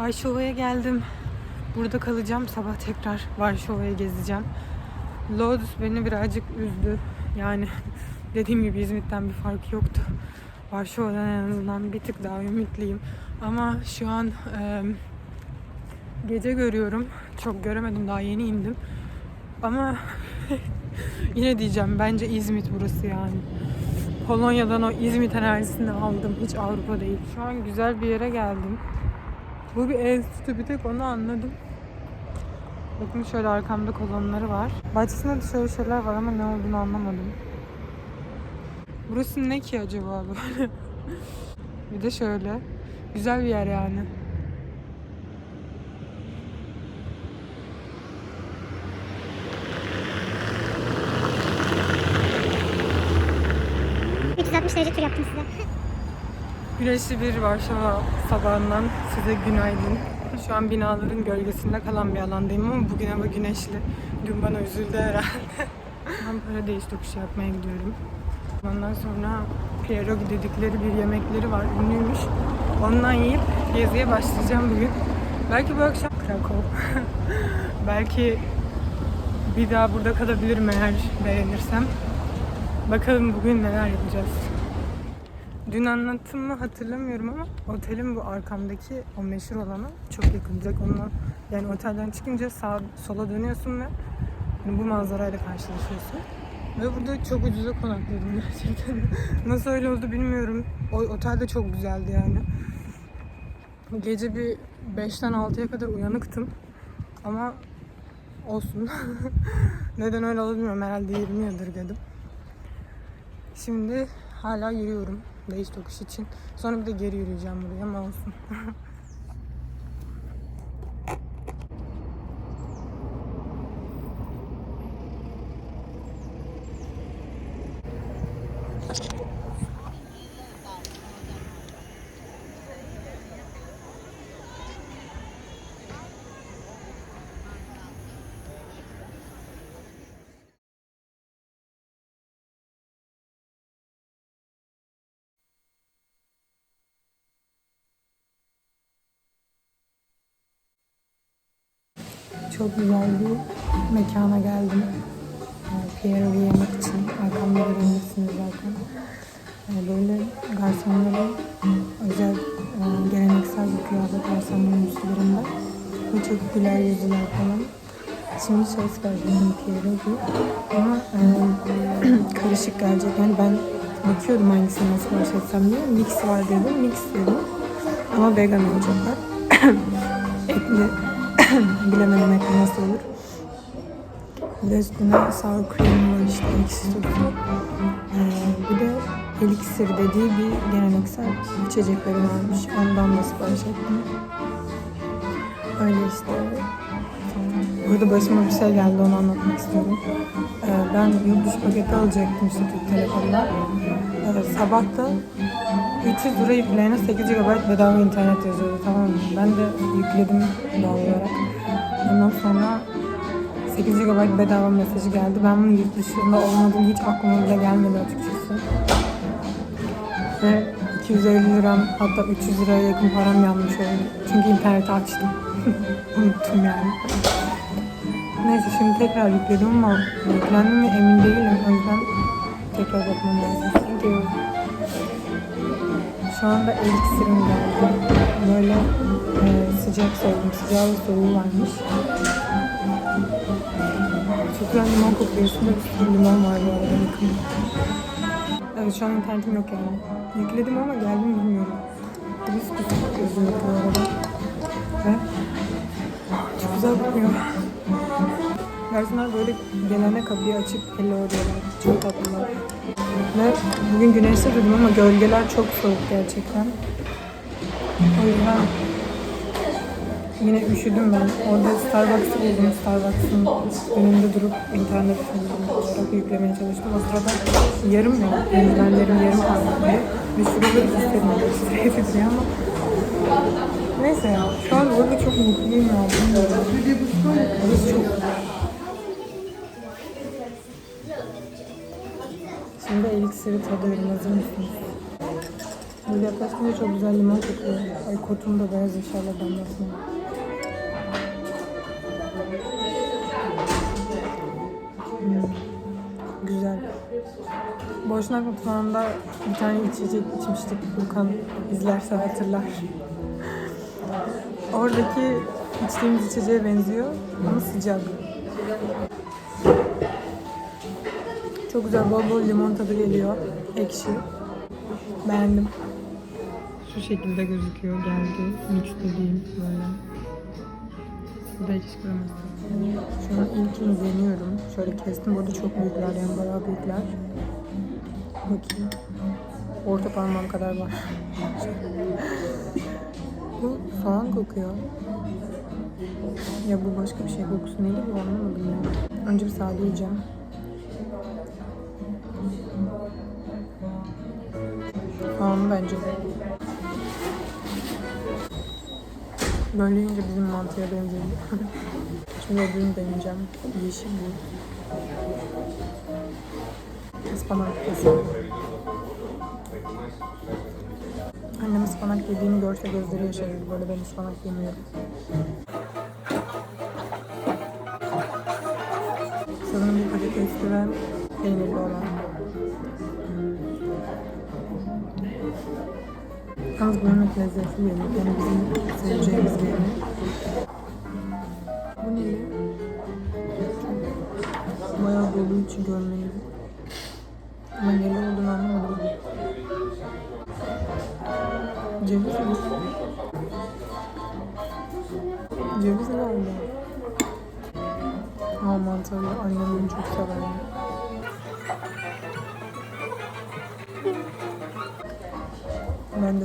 Varşova'ya geldim. Burada kalacağım. Sabah tekrar Varşova'ya gezeceğim. Lodz beni birazcık üzdü. Yani dediğim gibi İzmit'ten bir fark yoktu. Varşova'dan en azından bir tık daha ümitliyim. Ama şu an e, gece görüyorum. Çok göremedim daha yeni indim. Ama yine diyeceğim bence İzmit burası yani. Polonya'dan o İzmit enerjisini aldım. Hiç Avrupa değil. Şu an güzel bir yere geldim. Bu bir enstitü bir tek onu anladım. Bakın şöyle arkamda kolonları var. Bahçesinde de şöyle şeyler var ama ne olduğunu anlamadım. Burası ne ki acaba böyle? bir de şöyle. Güzel bir yer yani. %360 derece tur yaptım size. Güneşli bir Varşova sabahından size günaydın. Şu an binaların gölgesinde kalan bir alandayım ama bugün hava güneşli. Dün bana üzüldü herhalde. Ankara değiş tokuşu yapmaya gidiyorum. Ondan sonra pierogi dedikleri bir yemekleri var. Ünlüymüş. Ondan yiyip geziye başlayacağım bugün. Belki bu akşam Krakow. Belki bir daha burada kalabilirim eğer beğenirsem. Bakalım bugün neler yapacağız. Dün anlattım mı hatırlamıyorum ama otelin bu arkamdaki o meşhur olanı çok yakın. Direkt onunla yani otelden çıkınca sağ sola dönüyorsun ve yani bu manzarayla karşılaşıyorsun. Ve burada çok ucuza konakladım gerçekten. Nasıl öyle oldu bilmiyorum. O otel de çok güzeldi yani. Gece bir 5'ten 6'ya kadar uyanıktım. Ama olsun. Neden öyle oldu bilmiyorum. Herhalde 20 yadırgadım. Şimdi hala yürüyorum değiş tokuş için. Sonra bir de geri yürüyeceğim buraya ama olsun. Çok güzel bir mekana geldim. Yani Pierogi yemek için. Arkamda görünmesiniz zaten. Yani böyle garsonların özel e, geleneksel bir kıyafet var sanırım üstlerinde. Ve çok güler yüzlüler falan. Şimdi şey söyleyeyim Pierogi. Ama e, karışık gelecek. Yani ben bakıyordum hangisini nasıl başlatsam diye. Mix var dedim. Mix dedim. Ama vegan olacaklar. Etli bilemedim etli nasıl olur. Bir de üstüne sour cream var işte ekşi sosu. Ee, bir de elixir dediği bir geleneksel içecekleri varmış. Ondan da sipariş ettim. Öyle işte. Burada başıma bir şey geldi onu anlatmak istiyorum. Ee, ben yurt dışı paketi alacaktım işte Türk Telekom'da. Ee, sabah da 300 lira yükleğine 8 GB bedava internet yazıyordu tamam mı? Ben de yükledim doğal olarak. Ondan sonra 8 GB bedava mesajı geldi. Ben bunun yurt dışında olmadığını hiç aklıma bile gelmedi açıkçası. Ve 250 liram hatta 300 liraya yakın param yanmış oldu. Çünkü interneti açtım. Unuttum yani. Neyse şimdi tekrar yükledim ama yüklendi mi emin değilim. O yüzden tekrar bakmam lazım. Thank you. Şu anda eliksirim geldi. Böyle e, sıcak soğudum. Sıcağı ve soğuğu varmış. Güzel limon kokuyor. Üstünde bir sürü limon var bu arada. Evet şu an internetim yok yani. Yükledim ama geldi mi bilmiyorum. Hibiskus gözüm bu arada. Ve çok güzel kokuyor. Garsonlar böyle gelene kapıyı açıp hello diyorlar. Çok tatlılar. Ve bugün güneşli dedim ama gölgeler çok soğuk gerçekten. O yüzden yine üşüdüm ben. Orada Starbucks'ı buldum. Starbucks'ın önünde durup internet olarak yüklemeye çalıştım. O sırada yarım ya. Eldivenlerim yarım kaldı. Ve şuraları hissetmedim. Size titriyor ama Neyse ya. Şu an burada çok mutluyum ya. Bilmiyorum. Burası çok eliksiri tadıyorum. Hazır mısınız? Böyle yaklaşınca çok güzel limon kokuyor. Ay kotum da beyaz inşallah damlasın. Hmm, Güzel. Boşnak mutfağında bir tane içecek içmiştik. Furkan izlerse hatırlar. Oradaki içtiğimiz içeceğe benziyor ama sıcak. Güzel bol bol limon tadı geliyor. Ekşi. Beğendim. Şu şekilde gözüküyor. Geldi. Mix dediğim böyle. Bu da ekşi kreması. Şu an ilkini deniyorum. Şöyle kestim. Burada çok büyükler yani bayağı büyükler. Bakayım. Orta parmağım kadar var. bu soğan kokuyor. Ya bu başka bir şey kokusu neydi bu anlamadım ya. Önce bir sade yiyeceğim. Soğanlı bence. Böyle yiyince bizim mantıya benziyor. Şimdi öbürünü deneyeceğim. Yeşil bu. Ispanak kesin. Annem ıspanak yediğini görse gözleri yaşarır. Böyle ben ıspanak yemiyorum. Sanırım bir patatesli ve peynirli olan. Bu yemek lezzetli yemek. Yani bizim seveceğimiz bir yemek. Bu ne? Bayağı dolu için görmeliyiz. Ama neli olduğunu anlamadım. Ceviz mi?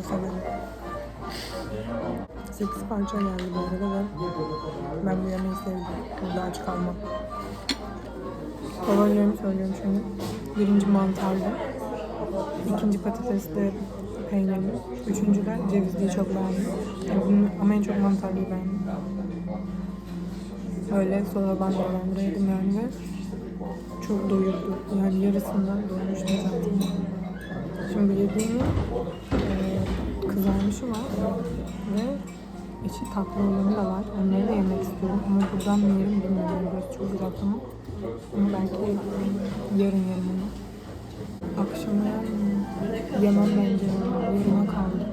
Severim. 8 parça geldi bu arada ve ben bu yemeği sevdim. Burada aç kalmam. Favorilerimi söylüyorum şimdi. Birinci mantarlı. ikinci patatesli peynirli. Üçüncü de cevizliyi çok beğendim. Ama en çok mantarlıyı beğendim. Öyle sonradan da yedim yani ve çok doyurdu. Yani yarısından doymuştum zaten. Şimdi yediğimi e, kızarmışı var ve içi tatlı olanı da var. Onları da yemek istiyorum ama buradan mı yerim bilmiyorum. Burası çok uzak ama. Belki yarın yerim onu. Akşama? Yemem bence. Yarına kaldı.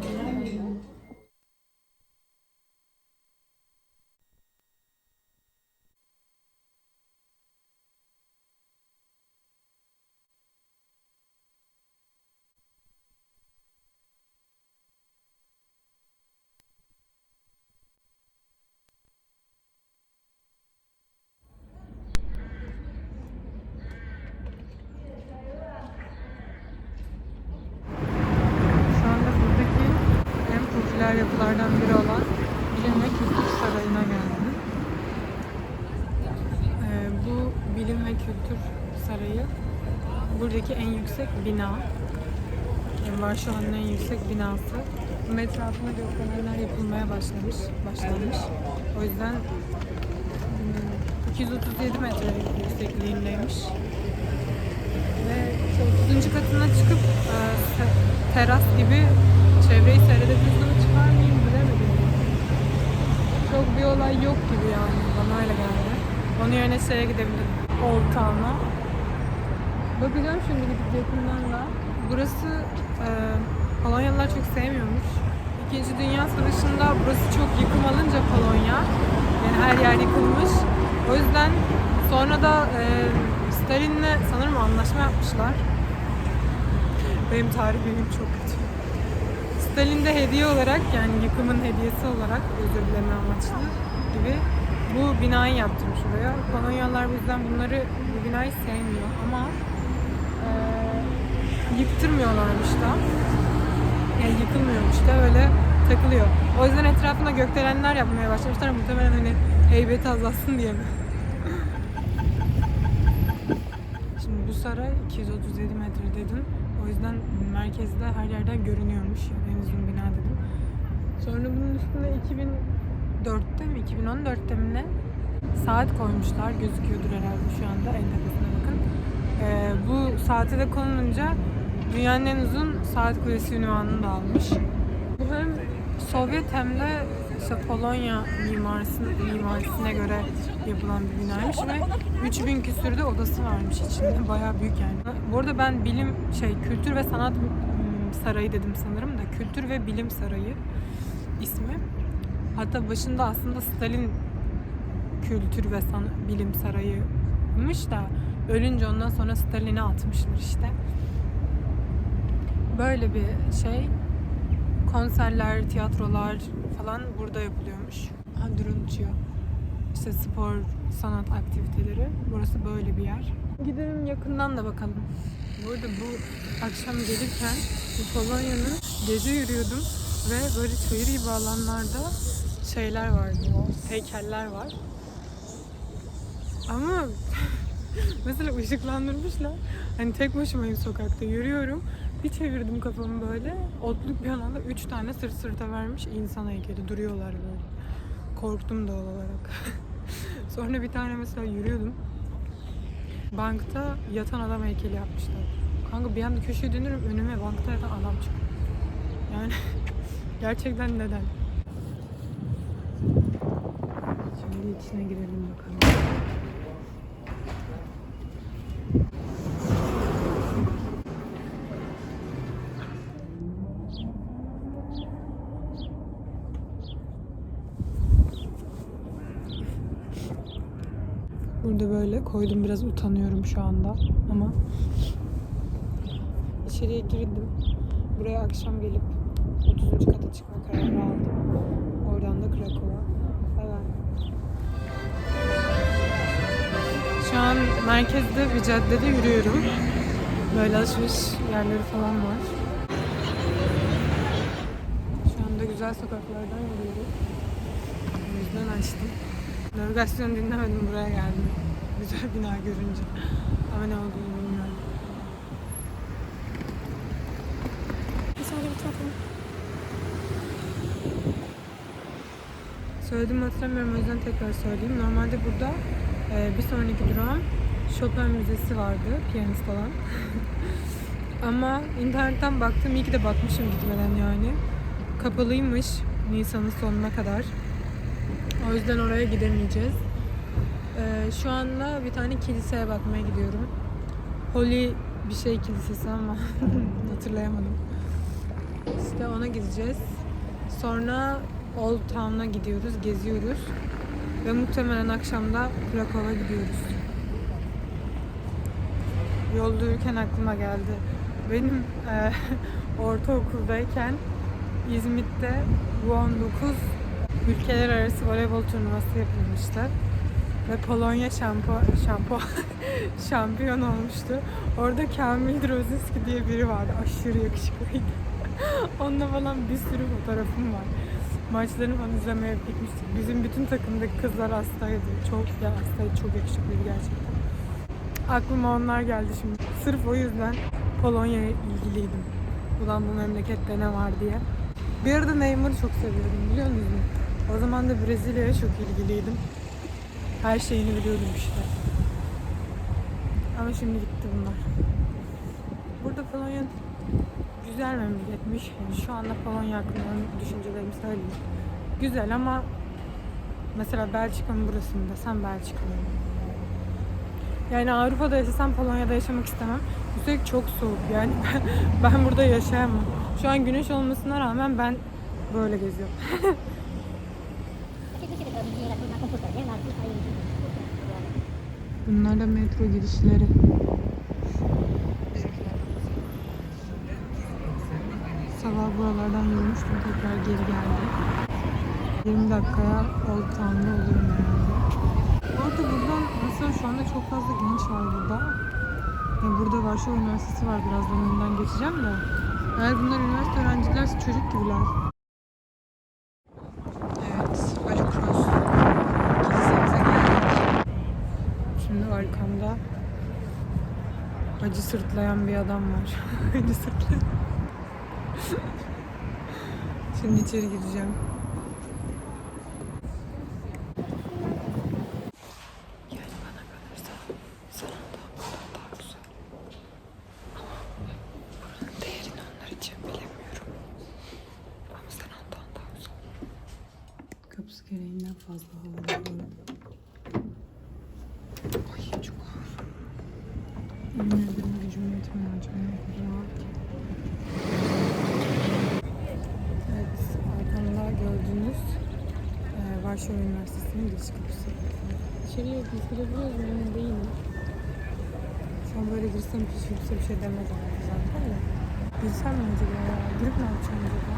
Şu anda buradaki en popüler yapılardan biri olan Bilim ve Kültür Sarayı'na geldim. Ee, bu Bilim ve Kültür Sarayı buradaki en yüksek bina. Yani Varşova'nın en yüksek binası. Bunun etrafına gökdelenler yapılmaya başlamış. başlamış. O yüzden hmm, 237 metre yüksekliğindeymiş. Ve işte 30. katına çıkıp e, te- teras gibi çevreyi seyredebiliriz çıkar mıyım bilemedim. Çok bir olay yok gibi yani bana öyle geldi. Onun yerine şeye gidebilirim. Old Town'a. Bakacağım şimdi gidip yakından da. Burası e, Polonyalılar çok sevmiyormuş. İkinci Dünya Savaşı'nda burası çok yıkım alınca Polonya, yani her yer yıkılmış. O yüzden sonra da e, Stalin'le sanırım anlaşma yapmışlar. Benim tarih bilgim çok kötü. Stalin hediye olarak yani yıkımın hediyesi olarak özür dileme amaçlı gibi bu binayı yaptırmış buraya. Polonyalılar bu yüzden bunları bu binayı sevmiyor ama e, yıktırmıyorlarmış da. Yani yıkılmıyormuş da öyle takılıyor. O yüzden etrafında gökdelenler yapmaya başlamışlar. Muhtemelen hani heybeti azalsın diye mi? Şimdi bu saray 237 metre dedim. O yüzden merkezde her yerden görünüyormuş. En uzun bina dedim. Sonra bunun üstüne 2004'te mi 2014'te mi ne saat koymuşlar. Gözüküyordur herhalde şu anda en tepesine bakın. Ee, bu saate de konulunca dünyanın en uzun saat kulesi ünvanını da almış. Bu hem Sovyet hem de işte Polonya mimarisi, mimarisine göre yapılan bir binaymış ve 3000 küsürde odası varmış içinde. Bayağı büyük yani. Bu arada ben bilim şey kültür ve sanat sarayı dedim sanırım da kültür ve bilim sarayı ismi. Hatta başında aslında Stalin kültür ve san bilim sarayıymış da ölünce ondan sonra Stalin'e atmışlar işte. Böyle bir şey. Konserler, tiyatrolar falan burada yapılıyormuş. Ha drone uçuyor. İşte spor, sanat aktiviteleri. Burası böyle bir yer. Gidelim yakından da bakalım. Bu arada bu akşam gelirken bu Polonya'nın gece yürüyordum ve böyle çayır gibi alanlarda şeyler vardı, heykeller var. Ama mesela ışıklandırmışlar. Hani tek başımayım sokakta yürüyorum. Bir çevirdim kafamı böyle. Otluk bir alanda üç tane sırt sırta vermiş insan heykeli duruyorlar böyle. Korktum doğal olarak. Sonra bir tane mesela yürüyordum. Bankta yatan adam heykeli yapmışlar. Kanka bir anda köşeye dönüyorum önüme bankta yatan adam çıkıyor. Yani gerçekten neden? Şimdi içine girelim bakalım. Burada böyle koydum biraz utanıyorum şu anda ama içeriye girdim. Buraya akşam gelip 30. kata çıkma kararı aldım. Oradan da Krakow'a. Şu an merkezde bir caddede yürüyorum. Böyle alışveriş yerleri falan var. Şu anda güzel sokaklardan yürüyorum. O yüzden açtım. Navigasyon dinlemedim buraya geldim. Güzel bina görünce. Ama ne olduğunu bilmiyorum. Dışarıda bir tur atalım. Söylediğimi hatırlamıyorum o yüzden tekrar söyleyeyim. Normalde burada e, bir sonraki durağım Chopin Müzesi vardı. Piyanist olan. Ama internetten baktım. iyi ki de bakmışım gitmeden yani. Kapalıymış Nisan'ın sonuna kadar. O yüzden oraya gidemeyeceğiz. E, şu anda bir tane kiliseye bakmaya gidiyorum. Holy bir şey kilisesi ama hatırlayamadım. İşte ona gideceğiz. Sonra Old Town'a gidiyoruz, geziyoruz. Ve muhtemelen akşam da Krakow'a gidiyoruz. Yolda yürürken aklıma geldi. Benim eee ortaokuldayken İzmit'te bu 19 ülkeler arası voleybol turnuvası yapılmıştı. Ve Polonya şampo, şampo, şampiyon olmuştu. Orada Kamil Drozinski diye biri vardı. Aşırı yakışıklıydı. Onunla falan bir sürü fotoğrafım var. Maçlarını falan izlemeye gitmiştik. Bizim bütün takımdaki kızlar hastaydı. Çok ya hastaydı, çok yakışıklıydı gerçekten. Aklıma onlar geldi şimdi. Sırf o yüzden Polonya'ya ilgiliydim. Ulan bu memlekette ne var diye. Bir arada Neymar'ı çok seviyordum biliyor musunuz? O zaman da Brezilya'ya çok ilgiliydim. Her şeyini biliyordum işte. Ama şimdi gitti bunlar. Burada Polonya güzel memleketmiş. Şu anda Polonya hakkında düşüncelerimi söyleyeyim. Güzel ama mesela Belçika'nın burasında sen Belçika'lıyım. Yani Avrupa'da yaşasam Polonya'da yaşamak istemem. Üstelik çok soğuk yani ben burada yaşayamam. Şu an güneş olmasına rağmen ben böyle geziyorum. Bunlar da metro girişleri. Sabah buralardan yürümüştüm tekrar geri geldim. 20 dakikaya Old Town'da olurum herhalde. Bu arada buradan mesela şu anda çok fazla genç var burada. Yani burada Varşova Üniversitesi var birazdan önünden geçeceğim de. Eğer bunlar üniversite öğrencilerse çocuk gibiler. Evet, Ali Cross kilisemize geldik. Şimdi arkamda acı sırtlayan bir adam var. acı sırtlayan. Şimdi içeri gireceğim. Yani bana kalırsa sanattan bundan daha güzel. Ama buranın kampüs gereğinden fazla havalı böyle. Ay çok ağır. Yemin ederim gücüm yetmiyor acımıyor. O kadar ağır ki. Evet, arkamda gördüğünüz e, Varşova Üniversitesi'nin giriş kapısı. İçeriye biz girebiliyoruz mu emin değilim. Şu an böyle girsem hiç kimse bir şey demez herhalde zaten de. Girsem mi acaba ya? Girip ne yapacağım acaba?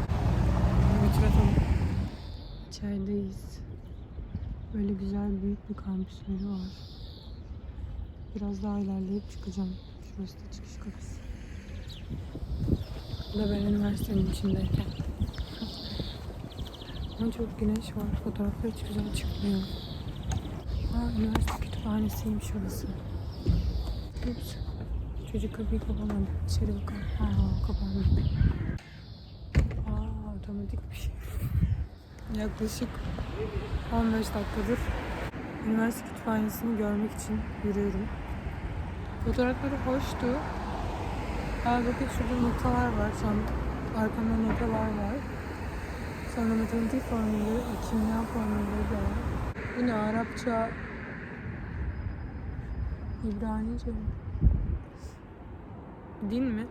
Tur atalım. İçerideyiz. Böyle güzel büyük bir kampüsleri var. Biraz daha ilerleyip çıkacağım. Şurası da çıkış kapısı. Bu da ben üniversitenin içindeyken. Ama çok güneş var. Fotoğraflar hiç güzel çıkmıyor. Aa, üniversite kütüphanesiymiş orası. Ups. Çocuk kapıyı kapamadı. İçeri bakalım. Aa, kapandı. Aa, otomatik bir şey. Yaklaşık 15 dakikadır üniversite kütüphanesini görmek için yürüyorum. Fotoğrafları hoştu. Aa, bakın şurada notalar var. An arkamda notalar var. Sonra matematik formülleri, kimya formülleri de var. Bu ne Arapça, İbranice mi? Din mi?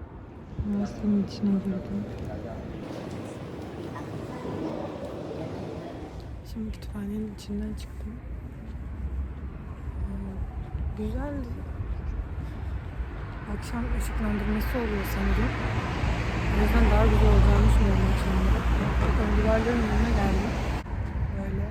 Üniversitenin içine girdim. Şimdi kütüphanenin içinden çıktım. Ee, güzeldi. Akşam ışıklandırması oluyor sanırım. O yüzden daha güzel olacağını düşünüyorum akşamda. Bakalım duvarların önüne geldim. Böyle.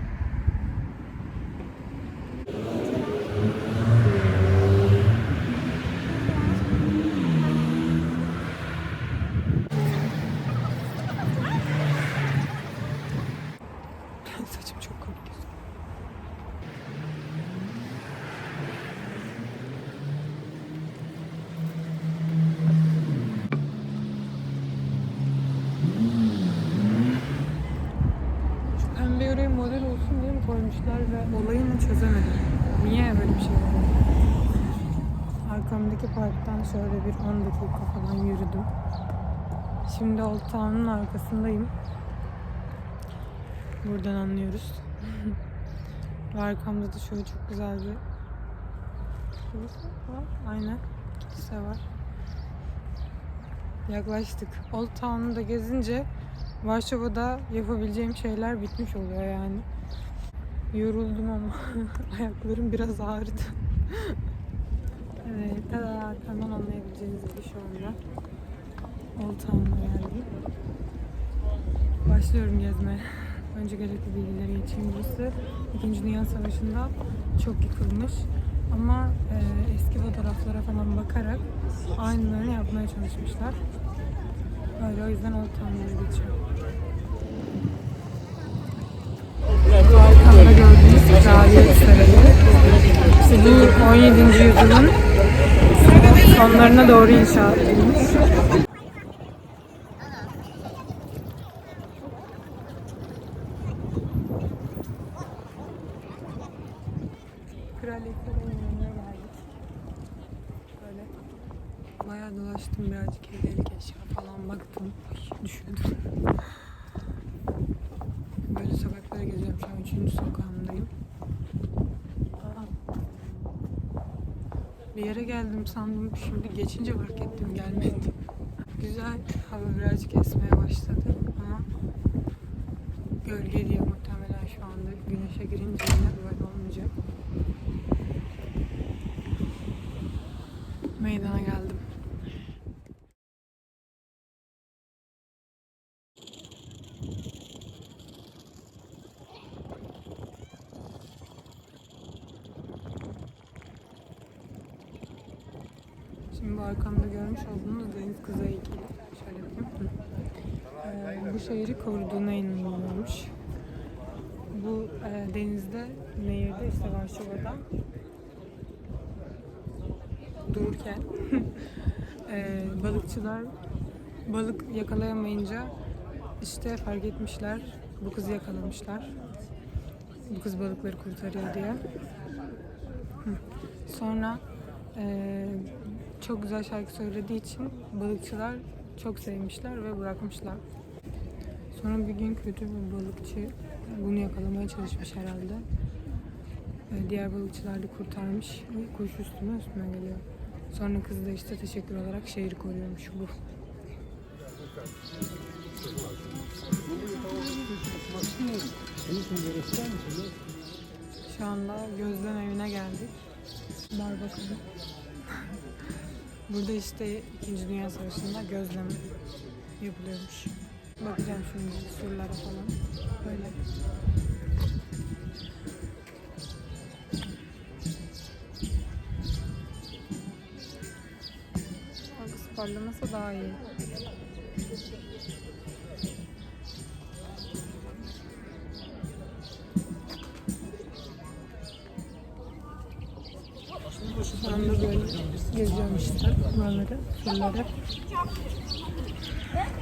Saçım çok komik. Şu pembe oraya model olsun koymuşlar ve olayını çözemedim. Niye böyle bir şey var? Arkamdaki parktan şöyle bir 10 dakika falan yürüdüm. Şimdi Old Town'un arkasındayım. Buradan anlıyoruz. Ve arkamda da şöyle çok güzel bir kilise var. Aynen. Kilise var. Yaklaştık. Old Town'u da gezince Varşova'da yapabileceğim şeyler bitmiş oluyor yani. Yoruldum ama ayaklarım biraz ağrıdı. evet, tada arkamdan anlayabileceğiniz gibi şu anda Old Town'a geldim. Başlıyorum gezmeye. Önce gerekli bilgileri geçeyim. Burası İkinci Dünya Savaşı'nda çok yıkılmış. Ama e, eski fotoğraflara falan bakarak aynılarını yapmaya çalışmışlar. Öyle o yüzden Old Town'da geçiyor. Bu arkamda gördüğünüz Kraliyet Sarayı. İşte bu 17. yüzyılın sonlarına doğru inşa edilmiş. Kraliyet Sarayı'nın önüne geldik. Böyle bayağı dolaştım birazcık hediyelik eşya falan baktım. Ay düşüyordum. Böyle sokaklara geziyorum. Şu an üçüncü sokağımdayım. Aa. Bir yere geldim sandım. Şimdi geçince fark ettim gelmedi. Güzel. Hava birazcık esmeye başladı ama gölge diye muhtemelen şu anda güneşe girince yine böyle olmayacak. Meydana geldim. Şimdi bu olduğunuz deniz kızı heykeli. Şöyle yapayım. Ee, bu şehri koruduğuna inanılıyormuş. Bu e, denizde, nehirde işte Varşova'da dururken e, balıkçılar balık yakalayamayınca işte fark etmişler. Bu kızı yakalamışlar. Bu kız balıkları kurtarıyor diye. Sonra e, çok güzel şarkı söylediği için balıkçılar çok sevmişler ve bırakmışlar. Sonra bir gün kötü bir balıkçı bunu yakalamaya çalışmış herhalde. Ee, Diğer balıkçılar da kurtarmış. Ay, Kuş üstüme üstüme geliyor. Sonra kız da işte teşekkür olarak şehri koruyormuş bu. Şu anda gözlem evine geldik. Var bakalım. Burada işte 2. Dünya Savaşı'nda gözlem yapılıyormuş. Bakacağım şimdi surlara falan. Böyle. Algısı daha iyi. Surları.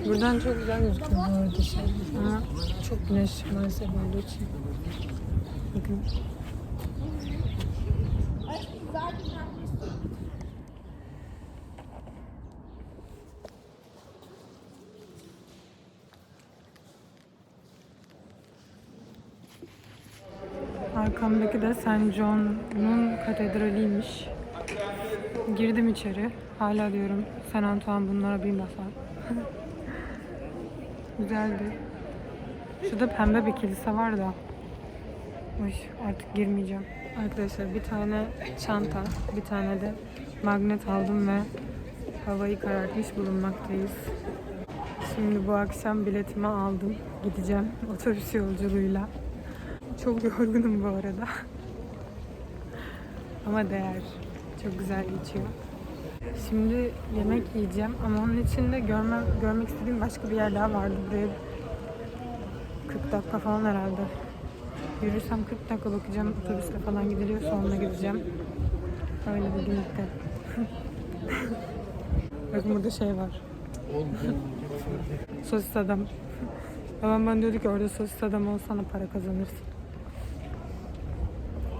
Buradan çok güzel gözüküyor bu arada şey. Ama çok güneş maalesef olduğu için. Bakın. Arkamdaki de St. John'un katedraliymiş. Girdim içeri. Hala diyorum San Antoine bunlara bir basar. Güzeldi. Şurada pembe bir kilise var da. Uy, artık girmeyeceğim. Arkadaşlar bir tane çanta, bir tane de magnet aldım ve havayı karartmış bulunmaktayız. Şimdi bu akşam biletimi aldım. Gideceğim otobüs yolculuğuyla. Çok yorgunum bu arada. Ama değer. Çok güzel geçiyor. Şimdi yemek yiyeceğim ama onun için de görme, görmek istediğim başka bir yer daha vardı. Buraya 40 dakika falan herhalde. Yürürsem 40 dakika bakacağım. Otobüsle falan gidiliyor. Sonra gideceğim. Öyle bir günlükte. Bakın burada şey var. sosis adam. Babam bana diyordu ki orada sosis adam olsana para kazanırsın.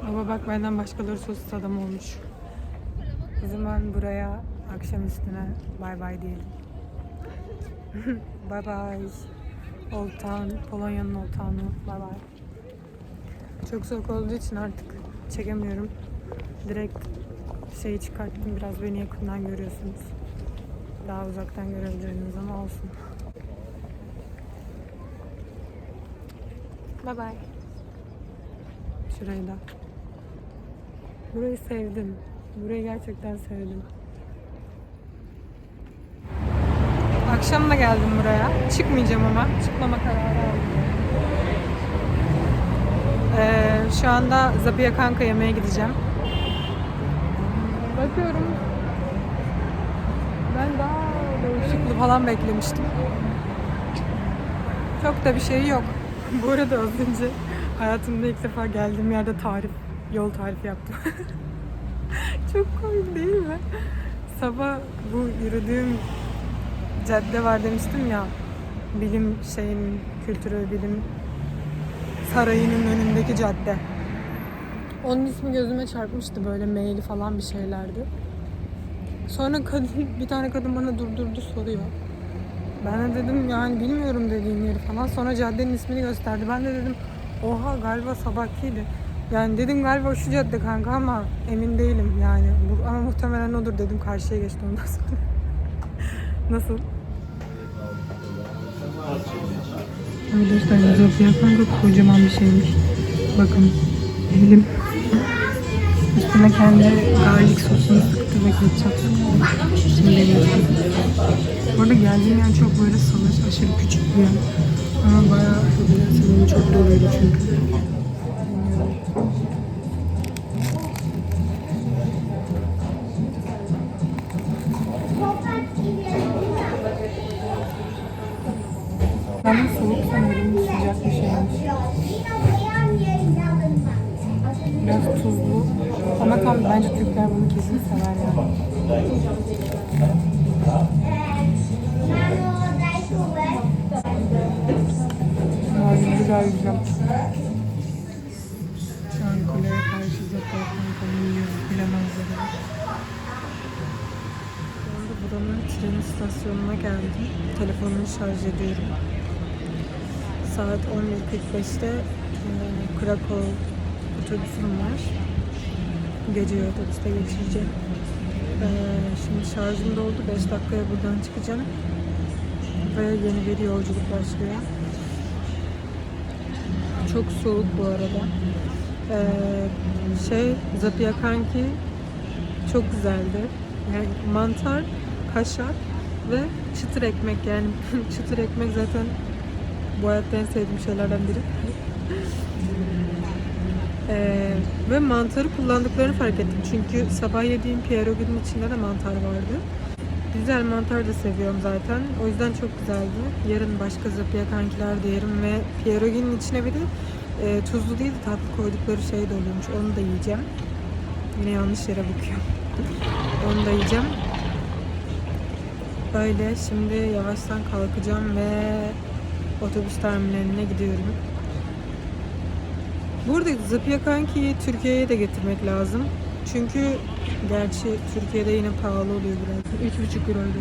Ama bak benden başkaları sosis adam olmuş. O zaman buraya akşam üstüne bay bay diyelim. bay bay. Old Town, Polonya'nın Old Town'u. Bay bay. Çok soğuk olduğu için artık çekemiyorum. Direkt şeyi çıkarttım. Biraz beni yakından görüyorsunuz. Daha uzaktan görebilirsiniz ama olsun. Bye bye. Şurayı da. Burayı sevdim. Burayı gerçekten sevdim. Akşam da geldim buraya. Çıkmayacağım ama. Çıkmama kararı aldım. Ee, şu anda Zabiya Kanka yemeğe gideceğim. Bakıyorum. Ben daha ışıklı falan beklemiştim. Çok da bir şey yok. Bu arada az önce hayatımda ilk defa geldiğim yerde tarif, yol tarifi yaptım. Çok komik değil mi? Sabah bu yürüdüğüm cadde var demiştim ya. Bilim şeyin, kültürü bilim sarayının önündeki cadde. Onun ismi gözüme çarpmıştı böyle maili falan bir şeylerdi. Sonra kadın, bir tane kadın bana durdurdu soruyor. Ben de dedim yani bilmiyorum dediğin yeri falan. Sonra caddenin ismini gösterdi. Ben de dedim oha galiba sabahkiydi. Yani dedim galiba şu cadde kanka ama emin değilim yani. Bu, ama muhtemelen odur dedim karşıya geçti ondan sonra. Nasıl? Arkadaşlar Zofia kanka kocaman bir şeymiş. Bakın elim. Üstüne kendi garlic sosunu sıktı ve ketçap. Şimdi deneyeceğim. Bu arada geldiğim yer çok böyle salaş, aşırı küçük bir yer. Ama bayağı affedersin, çok doluydu çünkü. Biraz tuzlu. Ama tam bence Türkler bunu kesin sever yani. Güzel güzel. Şu an kuleye karşı Zafer Kankam'ı yiyoruz. Bilemezler. Şu anda buranın tren istasyonuna geldim. Telefonumu şarj ediyorum. saat 11.45'te e, Krakow otobüsüm var. Gece otobüste geçireceğim. E, şimdi şarjım doldu. 5 dakikaya buradan çıkacağım. Ve yeni bir yolculuk başlıyor. Çok soğuk bu arada. E, şey, Zapiyakanki çok güzeldi. Yani mantar, kaşar ve çıtır ekmek yani çıtır ekmek zaten bu hayatta en sevdiğim şeylerden biri. Ee, ve mantarı kullandıklarını fark ettim. Çünkü sabah yediğim pierogi'nin içinde de mantar vardı. Güzel mantar da seviyorum zaten. O yüzden çok güzeldi. Yarın başka zapya kankiler de yerim ve pierogi'nin içine bir de e, tuzlu değil de tatlı koydukları şey de oluyormuş. Onu da yiyeceğim. Yine yanlış yere bakıyorum. Onu da yiyeceğim. Böyle şimdi yavaştan kalkacağım ve otobüs terminaline gidiyorum. Burada Zapiyakanki'yi Türkiye'ye de getirmek lazım. Çünkü gerçi Türkiye'de yine pahalı oluyor biraz. 3,5 euroydu.